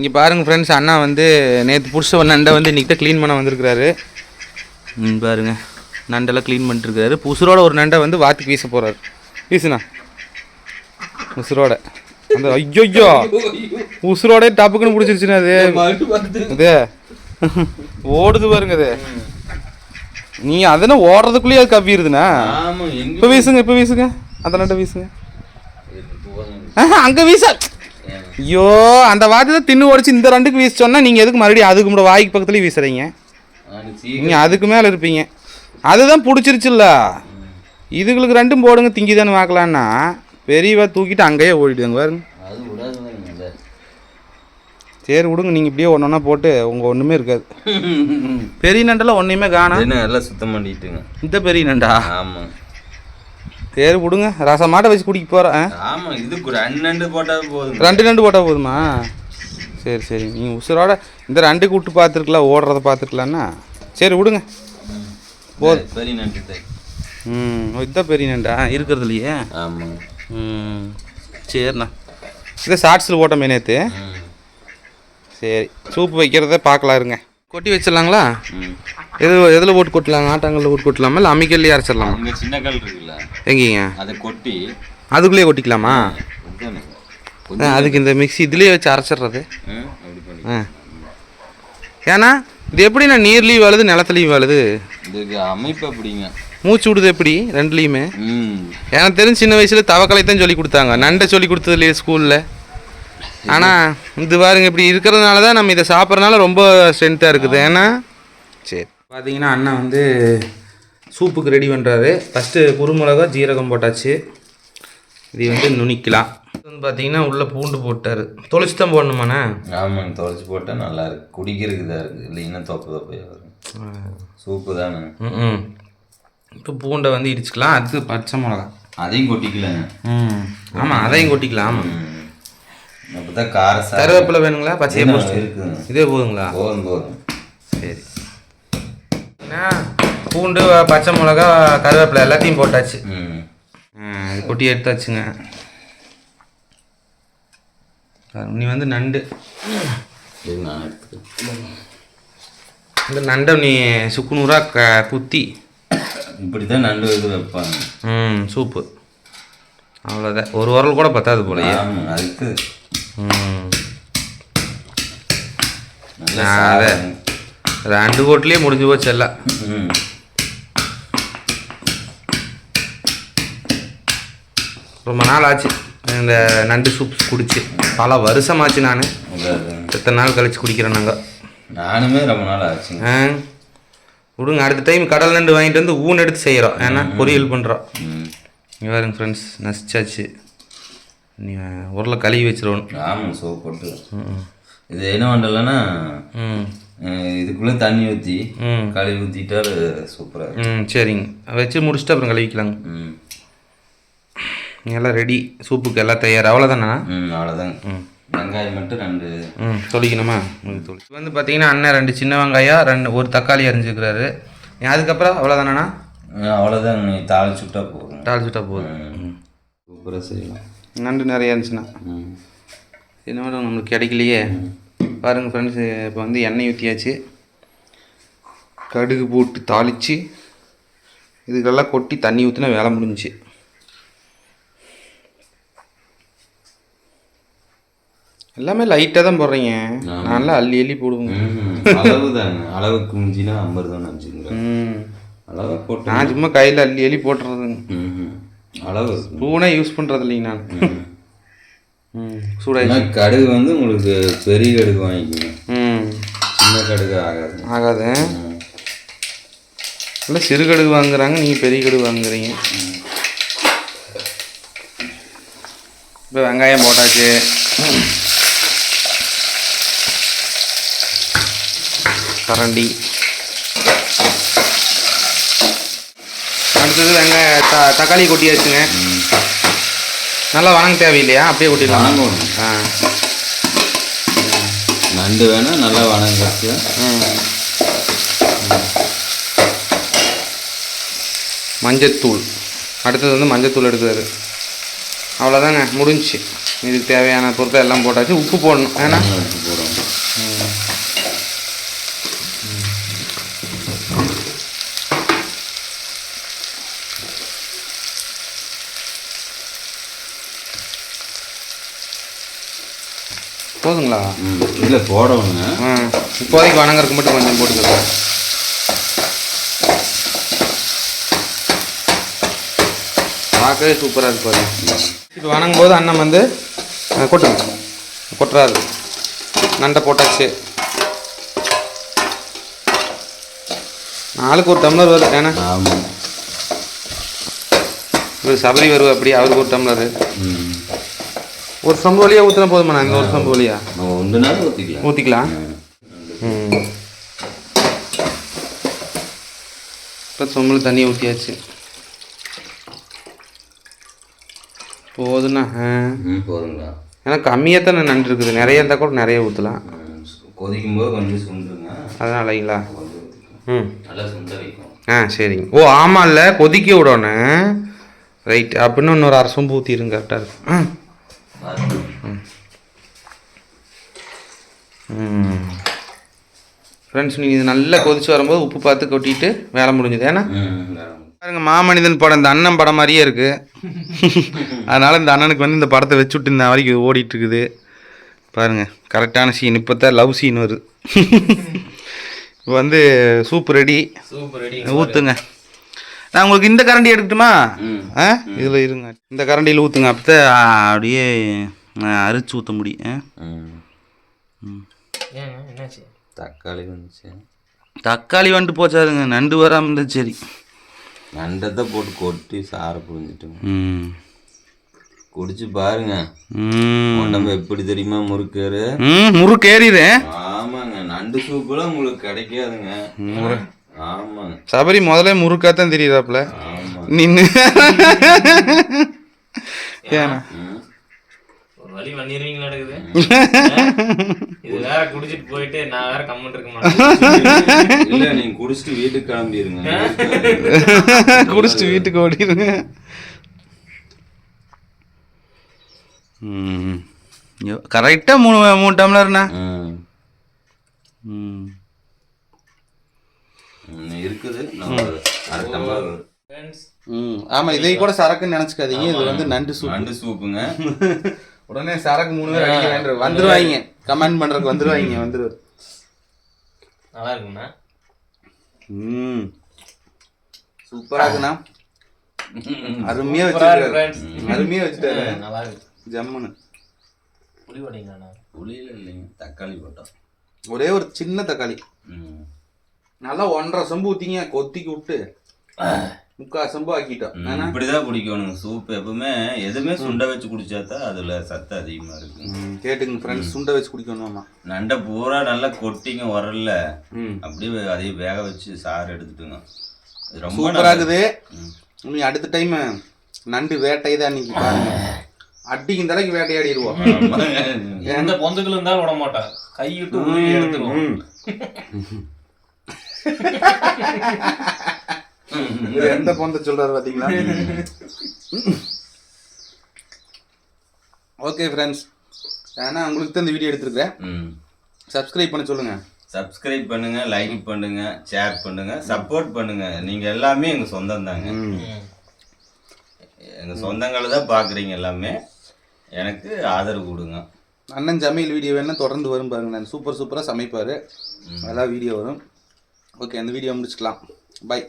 இங்கே பாருங்கள் ஃப்ரெண்ட்ஸ் அண்ணா வந்து நேற்று பிடிச்ச நண்டை வந்து இன்றைக்கி தான் க்ளீன் பண்ண வந்திருக்கிறாரு. ம் பாருங்க. நண்டெல்லாம் க்ளீன் பண்ணிட்டுருக்காரு. உசுரோட ஒரு நண்டை வந்து வாத்துக்கு வீச போகிறாரு வீசுண்ணா. உசுரோட. அந்த ஐயோ ஐயோ உசுரோட டப்புக்குன்னு பிடிச்சிருச்சுண்ணா அது. இது ஓடுது பாருங்க அது. நீ அதன ஓடுறதுக்குள்ளேயே அது கவ்விடுதுண்ணா இப்போ வீசுங்க இப்போ வீசுங்க. அந்த நண்டை வீசுங்க. அங்க வீச! ஐயோ அந்த வாத்து தான் தின்னு உடச்சி இந்த ரெண்டுக்கு வீச சொன்னா நீங்க எதுக்கு மறுபடியும் அதுக்கு முன்னாடி வாய்க்கு பக்கத்துலயே வீசுறீங்க? நீங்க அதுக்கு மேல இருப்பீங்க. அதுதான் பிடிச்சிருச்சுல்ல. இதுகளுக்கு ரெண்டும் போடுங்க திங்கிதானு பார்க்கலான்னா பெரியவா தூக்கிட்டு அங்கேயே ஓடிடுங்க பாருங்க. சரி. விடுங்க. நீங்கள் இப்படியே ஒன்று ஒன்றா போட்டு உங்கள் ஒன்றுமே இருக்காது. பெரிய நண்டெல்லாம் ஒன்றையுமே காணோம். எல்லாம் சுத்தம் பண்ணிட்டுங்க. இந்த பெரிய நண்டா? ஆமா சரி விடுங்க ரசமாட்டை வச்சு குடிக்க போகிறேன் ஆமா இதுக்கு ரெண்டு நண்டு போட்டா போதும். ரெண்டு நண்டு போட்டால் போதுமா? சரி சரி. நீங்கள் உசுரோட இந்த ரெண்டுக்கு விட்டு பார்த்துருக்கலாம் ஓடுறத பார்த்துருக்கலான்னா சரி விடுங்க போதும். சரி நண்டு ம் இதுதான் பெரிய நண்டா? இருக்கிறதுலையே? ஆமா. ம் சரிண்ணா. இதை ஷார்ட்ஸில் போட்டோமே நேற்று. சரி சூப்பு வைக்கிறத பார்க்கலாம் இருங்க. கொட்டி வச்சிடலாங்களா. எது எதில் போட்டு கொட்டலாம்? ஆட்டாங்கல்ல போட்டு கொட்டலாமா? இல்லை அம்மிக்கல்லையே அரைச்சிடலாமா? அங்க சின்ன கல் இருக்குல்ல. எங்கேங்க? அதை கொட்டி அதுக்குள்ளேயே கொட்டிக்கலாமா? அதுக்கு இந்த மிக்ஸி இதுலேயே வச்சு அரைச்சிடுறது. ஏன்னா இது எப்படிண்ணா நீர்லேயும் வாழுது நிலத்துலையும் வாழுது? இதுக்கு அமைப்பு அப்படிங்க. மூச்சு விடுது எப்படி ரெண்டுலேயுமே? எனக்கு தெரிஞ்சு சின்ன வயசில் தவக்கலை தான் சொல்லி கொடுத்தாங்க. நண்டை சொல்லி கொடுத்தது இல்லையே ஸ்கூலில். ஆனால் இது பாருங்க இப்படி இருக்கிறதுனால தான் நம்ம இதை சாப்பிட்றதுனால ரொம்ப ஸ்ட்ரென்த்தாக இருக்குது. ஏன்னா சரி. பார்த்தீங்கன்னா அண்ணன் வந்து சூப்புக்கு ரெடி பண்ணுறாரு ஃபஸ்ட்டு குருமிளகா ஜீரகம் போட்டாச்சு. இது வந்து நுனிக்கலாம் இது வந்து பார்த்தீங்கன்னா உள்ளே பூண்டு போட்டார். தொளிச்சு தான் போடணுமாண்ணே? ஆமாங்க துவைச்சி போட்டா நல்லா இருக்கு. குடிக்கிறதுக்கு இதாக இருக்கு இல்லைன்னா தொப்பை தொப்பையாக வரும் சூப்பு தானே. ம் இப்போ பூண்டை வந்து இடிச்சுக்கலாம். அடுத்து பச்சை மிளகா. அதையும் கொட்டிக்கலங்க ம். ஆமாம் அதையும் கொட்டிக்கலாம். ஆமாம் அப்பதான் கார கருவேப்பிலை வேணுங்களா? இருக்குங்க. இதே போதுங்களா? போதும் போதும். சரி. பூண்டு பச்சை மிளகா கருவேப்பிலை எல்லாத்தையும் போட்டாச்சு. கொட்டி எடுத்தாச்சுங்க. நீ வந்து நண்டு. இந்த நண்டை நீ சுக்குநூறாக க குத்தி. இப்படி தான் நண்டு இது வைப்பாங்க. ம் சூப்பு. அவ்வளோதான் ஒரு உரல் கூட பத்தாது போலயே. ஆமாம் அதுக்கு கோட்லேயே முடிஞ்சு போச்சு எல்லாம். ம். ரொம்ப நாள் ஆச்சு. இந்த நண்டு சூப் குடிச்சு. பல வருஷமாச்சு நான். எத்தனை நாள் கழிச்சு குடிக்கிறேன் நாங்கள் நானுமே ரொம்ப நாள் ஆச்சுங்க ஆ? விடுங்க அடுத்த டைம் கடல் நண்டு வாங்கிட்டு வந்து ஊன் எடுத்து செய்கிறோம் ஏன்னா பொரியல் பண்ணுறோம் ம். இங்கே பாருங்க ஃப்ரெண்ட்ஸ் நசிச்சாச்சு. நீ உருளை கழுவி வச்சிருவோம் ஆமாம் சோப் போட்டு. இது என்ன பண்ணலன்னா ம். இதுக்குள்ளே தண்ணி ஊற்றி ம். கழுவி ஊற்றிட்டால் சூப்பராக ம் சரிங்க. வச்சு முடிச்சுட்டு அப்புறம் கழுவிக்கலாங்க. ம். எல்லாம் ரெடி சூப்புக்கு எல்லாம் தயார். அவ்வளோதானா ம் அவ்வளோதாங்க ம். வெங்காயம் மட்டும் ரெண்டு. ம் தொளிக்கணுமா தொளி வந்து பார்த்தீங்கன்னா அண்ணன் ரெண்டு சின்ன வெங்காயம் ரெண்டு ஒரு தக்காளி அரிஞ்சுக்கிறாரு. அதுக்கப்புறம் அவ்வளோதானா அவ்வளோதான் நீ தாளிச்சு விட்டா போதும். தாளிச்சுட்டா போதும். ம். சூப்பராக செய்யலாம். நண்டு நிறைய இருந்துச்சுண்ணா. என்ன மேடம் நம்மளுக்கு கிடைக்கலையே. பாருங்கள் ஃப்ரெண்ட்ஸ் இப்போ வந்து எண்ணெய் ஊற்றியாச்சு கடுகு போட்டு தாளித்து இதுக்கெல்லாம் கொட்டி தண்ணி ஊற்றினா வேலை முடிஞ்சுச்சு. எல்லாமே லைட்டாக தான் போடுறீங்க. நல்லா அள்ளி அள்ளி போடுவோங்க. அளவு தாங்க. அளவுக்கு மிஞ்சினா ஐம்பது தான் நான் சும்மா கையில் அள்ளி அள்ளி போட்டுறதுங்க. அளவு. ஸ்பூனே யூஸ் பண்ணுறது இல்லைங்க நான். ம். ம் சூடாக. கடுகு வந்து உங்களுக்கு பெரிய கடுகு வாங்கிக்கோங்க. ம். சின்ன கடுகு ஆகாது. ஆகாது. இல்லை சிறு கடுகு வாங்குறாங்க நீங்கள் பெரிய கடுகு வாங்குறீங்க. இப்போ வெங்காயம் போட்டாச்சு. கரண்டி. அடுத்தது வெங்காய த தக்காளி கொட்டியாச்சுங்க. நல்லா வணங்க தேவையில்லையா? அப்படியே கொட்டிடலாம். ஆ. நண்டு வேணா நல்லா வணங்கச்சு ம் மஞ்சத்தூள். அடுத்தது வந்து மஞ்சத்தூள் எடுக்கிறாரு அவ்வளோதாங்க முடிஞ்சுச்சு. இதுக்கு தேவையான பொருட்கள் எல்லாம் போட்டாச்சு. உப்பு போடணும். ஏன்னா போடும் போதுங்களா? ம் இல்லை போடணுங்க இப்போதைக்கு வணங்குறதுக்கு மட்டும் கொஞ்சம் போட்டுக்கலாம் பார்க்கவே சூப்பராக இருக்கு பாருங்க. இப்போ வணங்கும் போது அண்ணன் வந்து கொட்டுங்க. கொட்டுறாரு. நண்டை போட்டாச்சு. நாளுக்கு ஒரு டம்ளர் வரும் ஏன்னா? இவர் சபரி வருவா அப்படி அவருக்கு ஒரு டம்ளர். ம். ஒரு சம்பு வழியாக ஊற்றினா போதுமாண்ணா இந்த ஒரு சம்பு வழியா? நம்ம ஒன்று நாள் ஊற்றிக்கலாம் ஊற்றிக்கலாம் ம். இப்போ சொம்பில் தண்ணி ஊற்றியாச்சு போதுண்ணா போதுங்களா ஏன்னா கம்மியாக தானே நண்டு இருக்குது. நிறைய இருந்தால் கூட நிறைய ஊற்றலாம் கொதிக்கும் போது கொஞ்சம் சுண்டுங்க. அதனாலங்களா ம். நல்லா சுண்ட வைக்கும். ஆ சரிங்க. ஓ ஆமாம்ல கொதிக்க விடணும். ரைட் அப்படின்னு இன்னொரு அரை சொம்பு ஊற்றிடுங்க கரெக்டாக இருக்கும். ஆ ஃப்ரெண்ட்ஸ் நீங்கள் இது நல்லா கொதிச்சு வரும்போது உப்பு பார்த்து கொட்டிட்டு வேலை முடிஞ்சுது. ஏன்னா? பாருங்க மாமனிதன் படம் இந்த அண்ணன் படம் மாதிரியே இருக்கு. அதனால இந்த அண்ணனுக்கு வந்து இந்த படத்தை வச்சுட்டு இந்த வரைக்கும் ஓடிட்டு இருக்குது. பாருங்க கரெக்டான சீன் இப்போ தான் லவ் சீன் வருது. இப்போ வந்து சூப் ரெடி சூப்பர் ரெடி ஊற்றுங்க நான் உங்களுக்கு இந்த கரண்டி எடுக்கட்டுமா? ஆ? இதில் இருங்க. இந்த கரண்டியில் ஊற்றுங்க அப்போ அப்படியே அரிச்சு ஊற்ற முடியும் ஆ? தக்காளி வந்துச்சு. தக்காளி வந்துட்டு போச்சாருங்க. நண்டு வராமல் இருந்தா சரி. நண்டத்தை போட்டு கொட்டி சாரை புரிஞ்சிட்டுங்க ம். குடிச்சு பாருங்க. ம். உடம்பு எப்படி தெரியுமா முறுக்காரு ம் முறுக்கு ஏறிடுறேன் ஆமாங்க. நண்டு சூப்புலாம் உங்களுக்கு கிடைக்காதுங்க. ஆமாங்க. சபரி முதல்ல முறுக்கா தான் நின்று ஏன்னா வழி பண்ணிடுவீங்களா இருக்குது? இது வேற குடிச்சிட்டு போயிட்டு நான் வேற கம்மன் இருக்க மாட்டேன். இல்ல நீங்க குடிச்சிட்டு வீட்டுக்கு கிளம்பிடுங்க. குடிச்சிட்டு வீட்டுக்கு ஓடிடுங்க. மூணு மூணு டம்ளர்ண்ணா. இருக்குது. நம்ம அரை டம்ளர். ஃப்ரெண்ட்ஸ் ம். ஆமாம் இதை கூட சரக்குன்னு நினச்சிக்காதீங்க. இது வந்து நண்டு சூப் நண்டு சூப்புங்க. உடனே சரக்கு மூணு பேர் அடிக்கிறான்ற வந்துருவாங்க. கமெண்ட் பண்ணுறதுக்கு வந்துருவாங்க வந்துரு. நல்லா இருக்குண்ணா. ம். சூப்பராக இருக்குண்ணா. சூப்பரா இருக்கு வச்சுருக்காரு. அருமையாக வச்சுட்டாரு. நல்லா இருக்கு. ஜம்முன்னு. புளி வடைங்கண்ணா புளியில இல்லைங்க. தக்காளி போட்டோம். ஒரே ஒரு சின்ன தக்காளி. ம். நல்லா ஒன்றரை சொம்பு ஊற்றிங்க கொத்திக்கு விட்டு. முக்கால் சொம்பு ஆக்கிட்டோம் இப்படிதான் குடிக்கணுங்க. சூப் எப்பவுமே எதுவுமே சுண்ட வச்சு குடிச்சாதான் அதுல சத்து அதிகமா இருக்கு ம், கேட்டுங்க ஃப்ரெண்ட்ஸ் சுண்டை வச்சு குடிக்கணுமாம்மா. நண்டை பூரா நல்லா கொட்டிங்க உரல்ல. அப்படியே அதையும் வேக வச்சு சாறு எடுத்துட்டுங்க. ரொம்ப நல்லது. இருக்குது. நீ அடுத்த டைம் நண்டு வேட்டை தான் இன்னைக்கு பாருங்க. அடிக்கும் தலைக்கு வேட்டையாடிடுவோம். எந்த பொந்துக்குள்ள இருந்தாலும் விட மாட்டேன் கையிட்டு எடுத்துருவோம். எந்த பொந்த சொல்றாரு பாத்தீங்களா? ஓகே ஃப்ரெண்ட்ஸ் ஏன்னா உங்களுக்கு தான் இந்த வீடியோ எடுத்திருக்கேன் ம். சப்ஸ்கிரைப் பண்ண சொல்லுங்க. சப்ஸ்கிரைப் பண்ணுங்க லைக் பண்ணுங்க ஷேர் பண்ணுங்க சப்போர்ட் பண்ணுங்க. நீங்க எல்லாமே எங்க சொந்தம் தாங்க. எங்க சொந்தங்களை தான் பாக்குறீங்க எல்லாமே. எனக்கு ஆதரவு கொடுங்க. அண்ணன் ஜமீல் வீடியோ வேணா தொடர்ந்து வரும் பாருங்க நான் சூப்பர் சூப்பராக சமைப்பார். அதெல்லாம் வீடியோ வரும். ஓகே அந்த வீடியோ முடிச்சுக்கலாம். பை